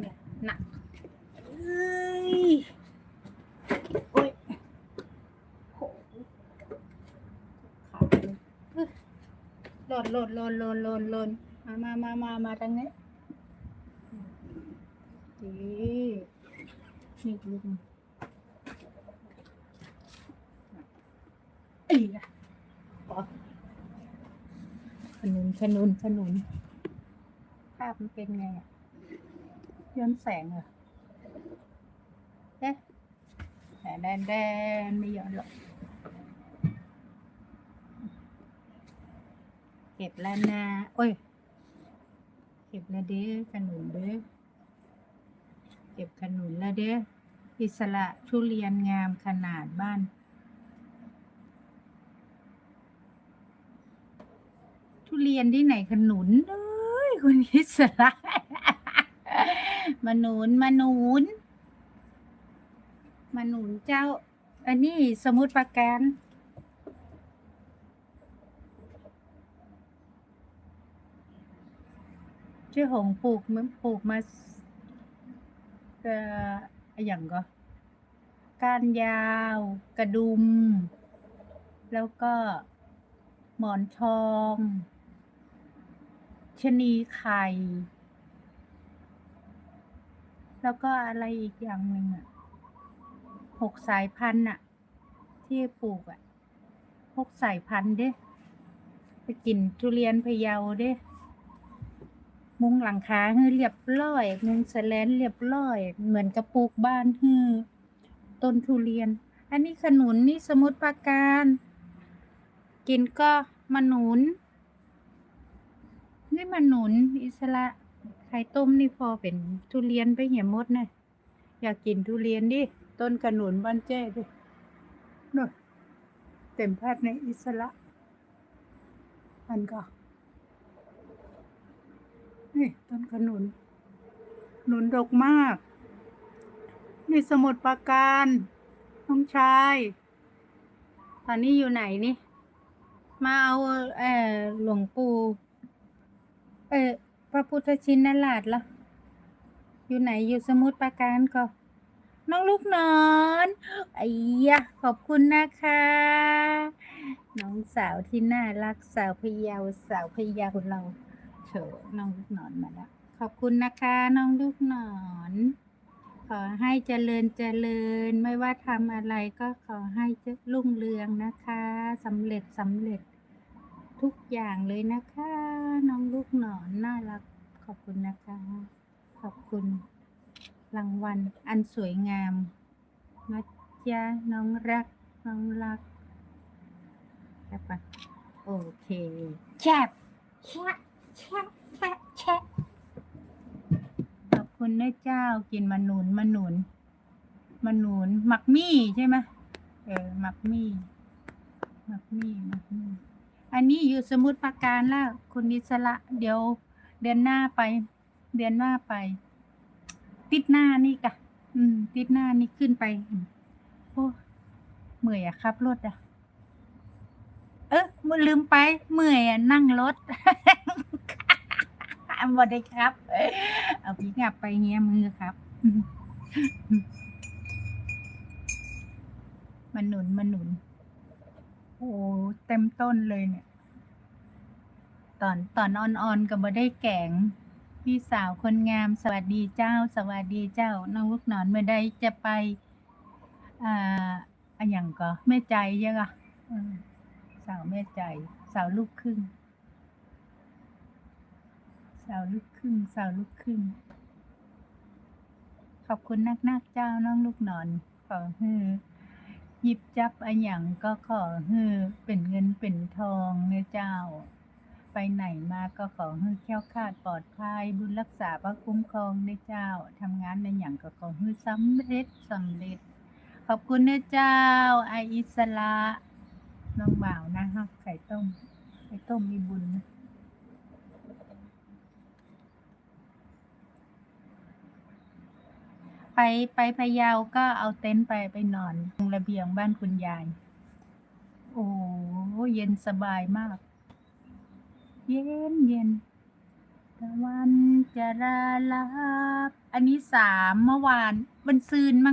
เนี่ยหนักเอ้ยโอ้ยโหขาดเลยอึ๊ะหล่นหล่นหล่นหล่นหล่นหล่นมามามามามาทางนี้นี่นี่ลูกมันเอ้ยอะขอขนุนขนุนขนุนภาพมันเป็นไงอะ ย้อนแสงเหรอเอ๊ะแดนแดนแดนไม่ย้อนหรอกเก็บแล้วนะ โอ้ย เก็บแล้วเด้อขนุนเด้อเก็บขนุนแล้วเด้ออิสระทุเรียนงามขนาดบ้านทุเรียนที่ไหนขนุนเอ้ยคุณอิสระ มาหนุนมาหนุนมาหนุนเจ้า อันนี้สมุดประการชื่อหงปลูกมันปลูกมาเอ่ออย่างก็กานยาว กระดุม แล้วก็ หมอนทองชะนีไข่ แล้วก็อะไรอีกอย่างหนึ่งอะหกสายพันธุ์อะ ที่ปลูกอะหกสายพันธุ์เด้ไปกินทุเรียนพะเยาเด้ มุงหลังคาฮือเรียบร้อย มุงแสลนเรียบร้อย เหมือนกระปลูกบ้านฮือต้นทุเรียน อันนี้ขนุนนี่สมุดปราการ กินก็มะนุนนี่มะนุนอิสระ ข่ต้มนี่พอเป็นทุเรียนไปเหี่ยมดนะอยากกินทุเรียนดิ ต้นขนุนบ้านเจ้ดินู่นเต็มแพทในอิสระอันก็ นี่ต้นขนุน หนุนดกมาก นี่สมุดปราการน้องชาย ตอนนี้อยู่ไหนนี่ มาเอาเออหลวงปู่เออ พระพุทธชินราชเหรออยู่ไหนอยู่สมุดปราการก็ น้องลูกนอนไอ้ยะขอบคุณนะคะ น้องสาวที่น่ารักสาวพยาสาวพยาเราเถอะน้องลูกนอนมาแล้วขอบคุณนะคะ น้องลูกนอน ขอให้เจริญเจริญ ไม่ว่าทำอะไรก็ขอให้เจรุ่งเรืองนะคะสำเร็จสำเร็จ ทุกอย่างเลยนะคะ น้องลูกหนอนน่ารักขอบคุณนะคะ ขอบคุณ รางวัลอันสวยงามนะจ๊ะน้องรัก น้องรักแค่ปะโอเคแชบแชบแชะแชะแชะขอบคุณนะเจ้ากินมะนุนมะนุนมะนุนหมักมี่ใช่ไหมเออหมักมี่หมักมี่หมักมี่ อันนี้อยู่สมุทรปราการแล้วคุณนิสระเดี๋ยวเดือนหน้าไป เดือนหน้าไป ติดหน้านี่กะ อืม ติดหน้านี่ขึ้นไปโอ้เมื่อยอะครับรถอะเออมลืมไป เมื่อยอะนั่งรถบอได้ครับ เอาพี่งับไปเงี้ยมือครับมันหนุนมันหนุน โอ้เต็มต้นเลยเนี่ย ตอนตอนอ่อนๆก็บ่ได้แกงพี่สาวคนงามสวัสดีเจ้า สวัสดีเจ้าน้องลูกหนอนเมื่อใดจะไปอ่าอะอย่างก็แม่ใจยังอะสาวแม่ใจ สาวลูกครึ่งสาวลูกครึ่งสาวลูกครึ่งขอบคุณนักนักเจ้าน้องลูกหนอนขอฮือ ยิบจับอะหยังก็ขอฮือเป็นเงินเป็นทองเนเจ้า ไปไหนมาก็ขอให้แค้วคลาดปลอดภัยบุญรักษาพระคุ้มครองในเจ้าทำงานในอย่างก็ขอให้สำเร็จสำเร็จ ขอบคุณนะเจ้าไออิสระน้องบ่าวนะคะไข่ต้มไข่ต้มมีบุญนะ ไปไปพะเยาก็เอาเต็นท์ไปไปนอนตรงระเบียงบ้านคุณยาย โอ้เย็นสบายมาก เย็นเย็นตะวันจะระลาบอันนี้สามเมื่อวานวันซืนมั้ง